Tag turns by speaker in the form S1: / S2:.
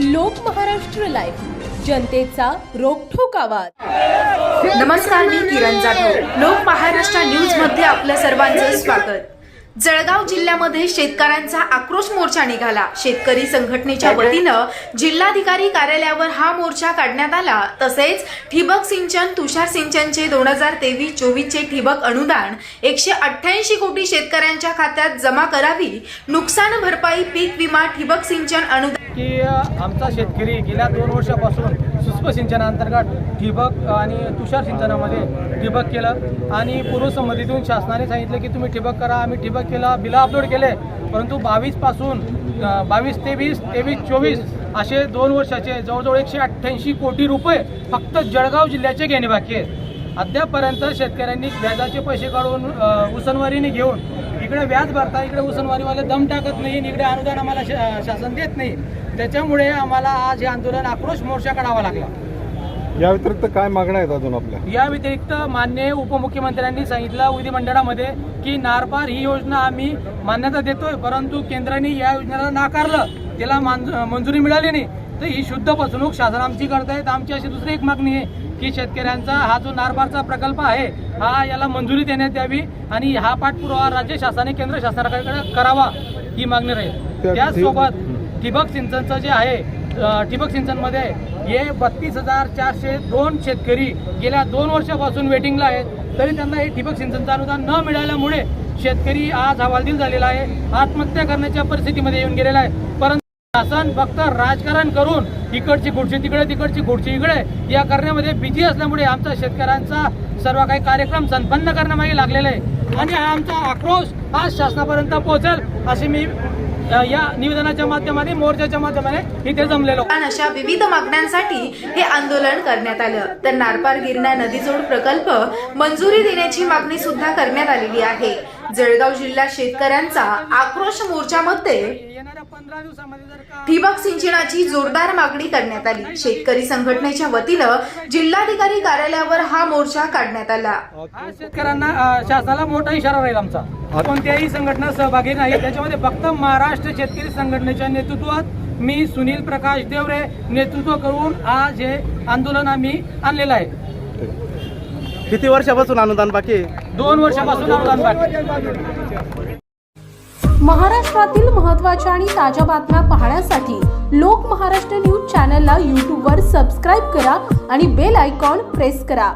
S1: लोक महाराष्ट्र लाईव्ह. जनतेचा रोखोक आवाज.
S2: नमस्कार मी किरण जाधव. लोक महाराष्ट्र न्यूजमध्ये आपल्या सर्वांचं स्वागत. जळगाव जिल्ह्यामध्ये शेतकऱ्यांचा आक्रोश मोर्चा निघाला. शेतकरी संघटनेच्या वतीनं जिल्हाधिकारी कार्यालयावर हा मोर्चा काढण्यात आला. तसेच ठिबक सिंचन तुषार सिंचनचे दोन हजार तेवीस चोवीसचे ठिबक अनुदान एकशे अठ्ठ्याऐंशी कोटी शेतकऱ्यांच्या खात्यात जमा करावी नुकसान भरपाई पीक विमा ठिबक सिंचन अनुदान
S3: की आमचा शेतकरी गेल्या दोन वर्षापासून सुस्प सिंचनाअंतर्गत ठिबक आणि तुषार सिंचनामध्ये ठिबक केलं. आणि पूर्वसंमतीतून शासनाने सांगितलं की तुम्ही ठिबक करा आम्ही ठिबक केलं बिला अपलोड केले. परंतु बावीसपासून बावीस तेवीस तेवीस चोवीस असे दोन वर्षाचे जवळजवळ एकशे अठ्ठ्याऐंशी कोटी रुपये फक्त जळगाव जिल्ह्याचे घेणे बाकी आहेत. अद्यापपर्यंत शेतकऱ्यांनी व्याजाचे पैसे काढून उसनवारीने घेऊन इकडे व्याज भरता इकडे उसनवारीवाले दम टाकत नाही इकडे अनुदान आम्हाला शा- शासन देत नाही. त्याच्यामुळे आम्हाला आज हे आंदोलन आक्रोश मोर्चा काढावा लागला.
S4: या व्यतिरिक्त काय मागण्या आहेत अजून आपल्या?
S3: या व्यतिरिक्त मान्य उपमुख्यमंत्र्यांनी सांगितलं विधिमंडळामध्ये की नारपार ही योजना आम्ही मान्यता देतोय परंतु केंद्राने या योजनेला नाकारलं. त्याला मंजुरी मिळाली नाही. तर ही शुद्ध फसवणूक शासन आमची करतायत. आमची अशी दुसरी एक मागणी आहे की शेतकऱ्यांचा हा जो नारबारचा प्रकल्प आहे हा याला मंजुरी देण्यात यावी आणि हा पाठपुरावा राज्य शासनाने केंद्र शासनाकडे करावा ही मागणी राहील.
S4: त्या-
S3: त्याचसोबत ठिबक सिंचनचं जे आहे ठिबक सिंचनमध्ये हे बत्तीस हजार चारशे दोन शेतकरी गेल्या दोन वर्षापासून वेटिंगला आहेत. तरी त्यांना हे ठिबक सिंचनचं अनुदान न मिळाल्यामुळे शेतकरी आज हवालदिल झालेला आहे. आत्महत्या करण्याच्या परिस्थितीमध्ये येऊन गेलेला आहे. परंतु शासन फक्त राजकारण करून इकडची खुर्ची तिकडे तिकडची खुर्ची इकडे या करण्यामध्ये बिझी असल्यामुळे आमचा शेतकऱ्यांचा सर्व काही कार्यक्रम संपन्न करण्यामागे लागलेला आहे. आणि हा आमचा आक्रोश आज शासनापर्यंत पोहोचेल असे मी या निवेदनाच्या माध्यमाने मोर्चाच्या माध्यमाने इथे जमलेलो.
S2: अशा विविध मागण्यांसाठी हे आंदोलन करण्यात आलं. तर नारपार गिरणा नदीजोड प्रकल्प मंजुरी देण्याची मागणी सुद्धा करण्यात आलेली आहे. जळगाव जिल्हा शेतकऱ्यांचा आक्रोश मोर्चामध्ये
S3: येणाऱ्या पंधरा दिवसामध्ये जर का
S2: ठिबक सिंचनाची जोरदार मागणी करण्यात आली. शेतकरी संघटनेच्या वतीनं जिल्हाधिकारी कार्यालयावर हा मोर्चा काढण्यात आला.
S3: हा शेतकऱ्यांना अ, शासनाला मोठा इशारा राहील आमचा. कोणत्याही संघटना सहभागी नाही. त्याच्यामध्ये फक्त महाराष्ट्र शेतकरी संघटनेच्या नेतृत्वात मी सुनील प्रकाश देवरे नेतृत्व करून आज हे आंदोलन आम्ही आणलेलं आहे.
S5: किती वर्षापासून अनुदान बाकी आहे?
S3: दोन वर्षापासून अनुदान बाकी
S1: महाराष्ट्रातील महत्त्वाच्या आणि ताज्या बातम्या पाहण्यासाठी लोक महाराष्ट्र न्यूज चॅनलला यूट्यूबवर सबस्क्राईब करा आणि बेल आयकॉन प्रेस करा.